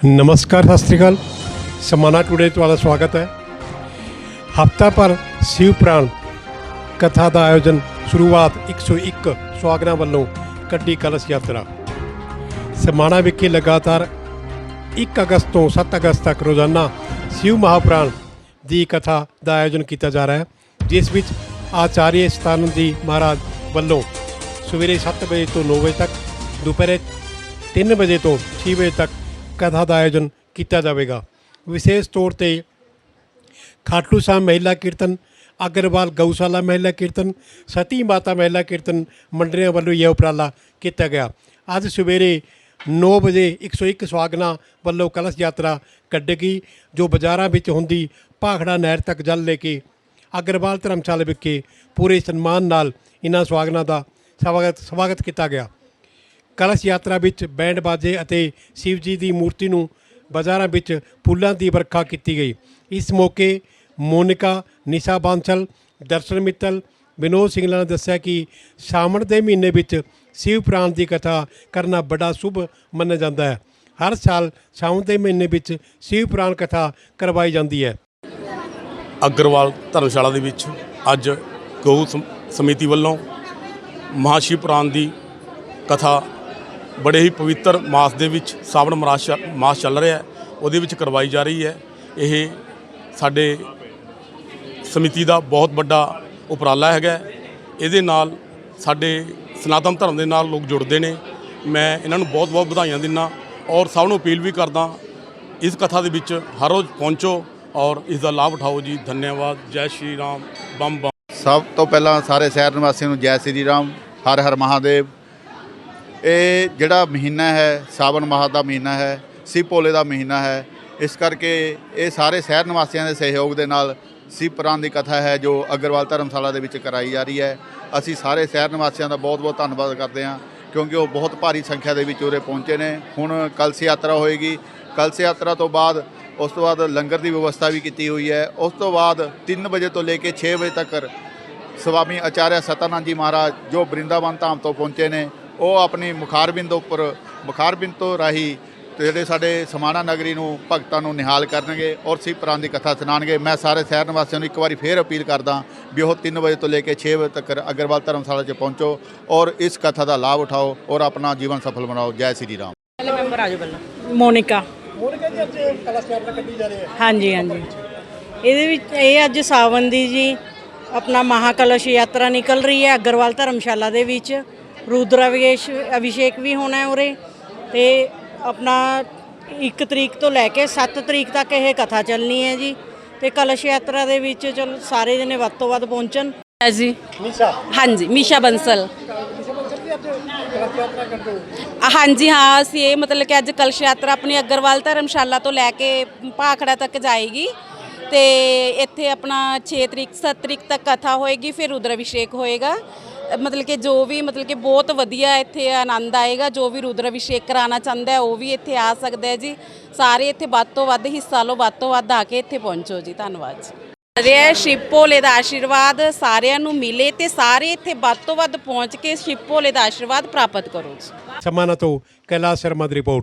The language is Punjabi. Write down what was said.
ਨਮਸਕਾਰ ਸਤਿ ਸ੍ਰੀ ਅਕਾਲ ਸਮਾਨਾ ਟੁਡੇ ਤੁਹਾਡਾ ਸਵਾਗਤ ਹੈ ਹਫਤਾ ਪਰ ਸ਼ਿਵ ਪ੍ਰਾਣ ਕਥਾ ਦਾ ਆਯੋਜਨ ਸ਼ੁਰੂਆਤ 101 ਸੁਹਾਗਣਾ ਵੱਲੋਂ ਕੱਢੀ ਕਲਸ਼ ਯਾਤਰਾ ਸਮਾਣਾ ਵਿਖੇ ਲਗਾਤਾਰ 1 ਅਗਸਤ ਤੋਂ 7 ਅਗਸਤ ਤੱਕ ਰੋਜ਼ਾਨਾ ਸ਼ਿਵ ਮਹਾਪੁਰਾਣ ਦੀ ਕਥਾ ਦਾ ਆਯੋਜਨ ਕੀਤਾ ਜਾ ਰਿਹਾ ਹੈ ਜਿਸ ਵਿੱਚ ਆਚਾਰੀਆ ਸਤਾਨੰਦ ਜੀ ਮਹਾਰਾਜ ਵੱਲੋਂ ਸਵੇਰੇ 7 ਵਜੇ ਤੋਂ 9 ਵਜੇ ਤੱਕ ਦੁਪਹਿਰੇ 3 ਵਜੇ ਤੋਂ 6 ਵਜੇ ਤੱਕ ਕਥਾ ਦਾ ਆਯੋਜਨ ਕੀਤਾ ਜਾਵੇਗਾ। ਵਿਸ਼ੇਸ਼ ਤੌਰ ਤੇ ਖਾਟੂ ਸਾਹਿਬ ਮਹਿਲਾ ਕੀਰਤਨ, ਅਗਰਵਾਲ ਗਊਸ਼ਾਲਾ ਮਹਿਲਾ ਕੀਰਤਨ, ਸਤੀ ਮਾਤਾ ਮਹਿਲਾ ਕੀਰਤਨ ਮੰਡਲੀਆਂ ਵੱਲੋਂ ਇਹ ਉਪਰਾਲਾ ਕੀਤਾ ਗਿਆ। ਅੱਜ ਸਵੇਰੇ 9 ਵਜੇ 101 ਸਵਾਗਨਾ ਵੱਲੋਂ ਕਲਸ਼ ਯਾਤਰਾ ਕੱਢੇਗੀ, ਜੋ ਬਾਜ਼ਾਰਾਂ ਵਿੱਚ ਹੁੰਦੀ ਭਾਖੜਾ ਨਹਿਰ ਤੱਕ ਜਲ ਲੈ ਕੇ ਅਗਰਵਾਲ ਧਰਮਸ਼ਾਲਾ ਵਿਖੇ ਪੂਰੇ ਸਨਮਾਨ ਨਾਲ ਇਹਨਾਂ ਸਵਾਗਨਾਂ ਦਾ ਸਵਾਗਤ ਸਵਾਗਤ ਕੀਤਾ ਗਿਆ। ਕਲਸ਼ ਯਾਤਰਾ ਵਿੱਚ ਬੈਂਡ ਬਾਜੇ ਅਤੇ ਸ਼ਿਵ ਜੀ ਦੀ ਮੂਰਤੀ ਨੂੰ ਬਾਜ਼ਾਰਾਂ ਵਿੱਚ ਫੁੱਲਾਂ ਦੀ ਵਰਖਾ ਕੀਤੀ ਗਈ। ਇਸ ਮੌਕੇ ਮੋਨਿਕਾ, ਨਿਸ਼ਾ ਬਾਂਸਲ, ਦਰਸ਼ਨ ਮਿੱਤਲ, ਵਿਨੋਦ ਸਿੰਘਲਾ ਨੇ ਦੱਸਿਆ ਕਿ ਸਾਵਣ ਦੇ ਮਹੀਨੇ ਵਿੱਚ ਸ਼ਿਵ ਪ੍ਰਾਣ ਦੀ ਕਥਾ ਕਰਨਾ ਬੜਾ ਸ਼ੁਭ ਮੰਨਿਆ ਜਾਂਦਾ ਹੈ। ਹਰ ਸਾਲ ਸਾਵਣ ਦੇ ਮਹੀਨੇ ਵਿੱਚ ਸ਼ਿਵ ਪ੍ਰਾਣ ਕਥਾ ਕਰਵਾਈ ਜਾਂਦੀ ਹੈ। ਅਗਰਵਾਲ ਧਰਮਸ਼ਾਲਾ ਦੇ ਵਿੱਚ ਅੱਜ ਗਊ ਸਮਿਤੀ ਵੱਲੋਂ ਮਹਾਸ਼ਿਵ ਪੁਰਾਣ ਦੀ ਕਥਾ ਬੜੇ ਹੀ ਪਵਿੱਤਰ ਮਾਸ ਦੇ ਵਿੱਚ ਸਾਵਣ ਮਾਸ ਮਾਸ ਚੱਲ ਰਿਹਾ ਉਹਦੇ ਵਿੱਚ ਕਰਵਾਈ ਜਾ ਰਹੀ ਹੈ। ਇਹ ਸਾਡੇ ਸਮਿਤੀ ਦਾ ਬਹੁਤ ਵੱਡਾ ਉਪਰਾਲਾ ਹੈਗਾ ਇਹਦੇ ਨਾਲ ਸਾਡੇ ਸਨਾਤਨ ਧਰਮ ਦੇ ਨਾਲ ਲੋਕ ਜੁੜਦੇ ਨੇ। ਮੈਂ ਇਹਨਾਂ ਨੂੰ ਬਹੁਤ ਬਹੁਤ ਵਧਾਈਆਂ ਦਿੰਦਾ ਔਰ ਸਭ ਨੂੰ ਅਪੀਲ ਵੀ ਕਰਦਾ ਇਸ ਕਥਾ ਦੇ ਵਿੱਚ ਹਰ ਰੋਜ਼ ਪਹੁੰਚੋ ਔਰ ਇਸ ਦਾ ਲਾਭ ਉਠਾਓ ਜੀ। ਧੰਨਵਾਦ। ਜੈ ਸ਼੍ਰੀ ਰਾਮ। ਬੰਮ ਬੰਮ ਸਭ ਤੋਂ ਪਹਿਲਾਂ ਸਾਰੇ ਸ਼ਹਿਰ ਨਿਵਾਸੀਆਂ ਨੂੰ ਜੈ ਸ੍ਰੀ ਰਾਮ। ਹਰ ਹਰ ਮਹਾਦੇਵ। ਇਹ ਜਿਹੜਾ ਮਹੀਨਾ ਹੈ, ਸਾਵਣ ਮਾਹ ਦਾ ਮਹੀਨਾ ਹੈ ਸਿਵ ਭੋਲੇ ਦਾ ਮਹੀਨਾ ਹੈ, ਇਸ ਕਰਕੇ ਇਹ ਸਾਰੇ ਸ਼ਹਿਰ ਨਿਵਾਸੀਆਂ ਦੇ ਸਹਿਯੋਗ ਦੇ ਨਾਲ ਸਿਵ ਪੁਰਾਣ ਦੀ ਕਥਾ ਹੈ ਜੋ ਅਗਰਵਾਲ ਧਰਮਸ਼ਾਲਾ ਦੇ ਵਿੱਚ ਕਰਾਈ ਜਾ ਰਹੀ ਹੈ। ਅਸੀਂ ਸਾਰੇ ਸ਼ਹਿਰ ਨਿਵਾਸੀਆਂ ਦਾ ਬਹੁਤ-ਬਹੁਤ ਧੰਨਵਾਦ ਕਰਦੇ ਹਾਂ, ਕਿਉਂਕਿ ਉਹ ਬਹੁਤ ਭਾਰੀ ਸੰਖਿਆ ਦੇ ਵਿੱਚ ਉਰੇ ਪਹੁੰਚੇ ਨੇ। ਹੁਣ ਕਲਸ਼ ਯਾਤਰਾ ਹੋਏਗੀ। ਕਲਸ਼ ਯਾਤਰਾ ਤੋਂ ਬਾਅਦ ਉਸ ਤੋਂ ਬਾਅਦ ਲੰਗਰ ਦੀ ਵਿਵਸਥਾ ਵੀ ਕੀਤੀ ਹੋਈ ਹੈ। ਉਸ ਤੋਂ ਬਾਅਦ 3 ਵਜੇ ਤੋਂ ਲੈ ਕੇ 6 ਵਜੇ ਤੱਕ ਸਵਾਮੀ ਆਚਾਰਿਆ ਸਤਾਨੰਦ ਜੀ ਮਹਾਰਾਜ ਜੋ ਬ੍ਰਿੰਦਾਵਨ ਧਾਮ ਤੋਂ ਪਹੁੰਚੇ ਨੇ ਉਹ ਆਪਣੀ ਮੁਖਾਰਬਿੰਦ ਉੱਪਰ ਮੁਖਾਰਬਿੰਦ ਤੋਂ ਰਾਹੀਂ ਤੇ ਜਿਹੜੇ ਸਾਡੇ ਸਮਾਣਾ ਨਗਰੀ ਨੂੰ ਭਗਤਾਂ ਨੂੰ ਨਿਹਾਲ ਕਰਨਗੇ ਔਰ ਸਿਵ ਪ੍ਰਾਨ ਦੀ ਕਥਾ ਸੁਣਾਉਣਗੇ। ਮੈਂ ਸਾਰੇ ਸ਼ਹਿਰ ਨਿਵਾਸੀਆਂ ਨੂੰ ਇੱਕ ਵਾਰੀ ਫੇਰ ਅਪੀਲ ਕਰਦਾ ਵੀ ਉਹ 3 ਵਜੇ ਤੋਂ ਲੈ ਕੇ 6 ਵਜੇ ਤੱਕ ਅਗਰਵਾਲ ਧਰਮਸ਼ਾਲਾ 'ਚ ਪਹੁੰਚੋ ਔਰ ਇਸ ਕਥਾ ਦਾ ਲਾਭ ਉਠਾਓ ਔਰ ਆਪਣਾ ਜੀਵਨ ਸਫਲ ਬਣਾਓ। ਜੈ ਸ੍ਰੀ ਰਾਮ। ਪਹਿਲੇ ਮੈਂਬਰ ਆਜੋ ਪਹਿਲਾਂ। ਮੋਨਿਕਾ। ਮੋਨਿਕਾ ਜੀ ਅੱਜ ਕਲਸ਼ ਯਾਤਰਾ ਕੱਢੀ ਜਾ ਰਹੀ ਹੈ ਹਾਂਜੀ ਹਾਂਜੀ। ਇਹਦੇ ਵਿੱਚ ਇਹ ਅੱਜ ਸਾਵਨ ਦੀ ਜੀ ਆਪਣਾ ਮਹਾਕਲਸ਼ ਯਾਤਰਾ ਨਿਕਲ ਰਹੀ ਹੈ ਅਗਰਵਾਲ ਧਰਮਸ਼ਾਲਾ ਦੇ ਵਿੱਚ। ਰੁਦਰਾ ਅਭਿਸ਼ੇਕ ਅਭਿਸ਼ੇਕ ਵੀ ਹੋਣਾ ਹੈ ਉਰੇ ਤੇ ਆਪਣਾ 1 ਤਰੀਕ ਤੋਂ ਲੈ ਕੇ 7 ਤਰੀਕ ਤੱਕ ਇਹ ਕਥਾ ਚੱਲਣੀ ਹੈ ਜੀ ਤੇ ਕਲਸ਼ ਯਾਤਰਾ ਦੇ ਵਿੱਚ ਚਲ ਸਾਰੇ ਜਣੇ ਵੱਧ ਤੋਂ ਵੱਧ ਪਹੁੰਚਣ। ਹੈ ਜੀ। ਨਿਸ਼ਾ ਹਾਂਜੀ ਮੀਸ਼ਾ ਬੰਸਲ। ਹਾਂਜੀ ਹਾਂ ਅਸੀਂ ਇਹ ਮਤਲਬ ਕਿ ਅੱਜ ਕਲਸ਼ ਯਾਤਰਾ ਆਪਣੀ ਅਗਰਵਾਲ ਧਰਮਸ਼ਾਲਾ ਤੋਂ ਲੈ ਕੇ ਭਾਖੜਾ ਤੱਕ ਜਾਏਗੀ ਤੇ ਇੱਥੇ ਆਪਣਾ 6 ਤਰੀਕ 7 ਤਰੀਕ ਤੱਕ ਕਥਾ ਹੋਏਗੀ ਫਿਰ ਰੁਦਰ ਅਭਿਸ਼ੇਕ ਹੋਏਗਾ। ਮਤਲਬ ਕਿ ਜੋ ਵੀ ਮਤਲਬ ਕਿ ਬਹੁਤ ਵਧੀਆ ਇੱਥੇ ਆਨੰਦ ਆਏਗਾ, ਜੋ ਵੀ ਰੁਦਰ ਅਭਿਸ਼ੇਕ ਕਰਾਉਣਾ ਚਾਹੁੰਦਾ ਹੈ, ਉਹ ਵੀ ਇੱਥੇ ਆ ਸਕਦਾ ਹੈ ਜੀ। ਸਾਰੇ ਇੱਥੇ ਵੱਧ ਤੋਂ ਵੱਧ ਹਿੱਸਾ ਲਓ, ਵੱਧ ਤੋਂ ਵੱਧ ਆ ਕੇ ਇੱਥੇ ਪਹੁੰਚੋ ਜੀ। ਧੰਨਵਾਦ ਜੀ। ਰਿਹਾ ਸ਼ਿਵ ਭੋਲੇ ਦਾ ਆਸ਼ੀਰਵਾਦ, ਸਾਰਿਆਂ ਨੂੰ ਮਿਲੇ ਤੇ ਸਾਰੇ ਇੱਥੇ ਵੱਧ ਤੋਂ ਵੱਧ ਪਹੁੰਚ ਕੇ ਸ਼ਿਵ ਭੋਲੇ ਦਾ ਆਸ਼ੀਰਵਾਦ ਪ੍ਰਾਪਤ ਕਰੋ ਜੀ। ਸਮਾਨਾ ਤੋਂ, ਕੈਲਾਸ਼ ਸ਼ਰਮਾ ਦੀ ਰਿਪੋਰਟ।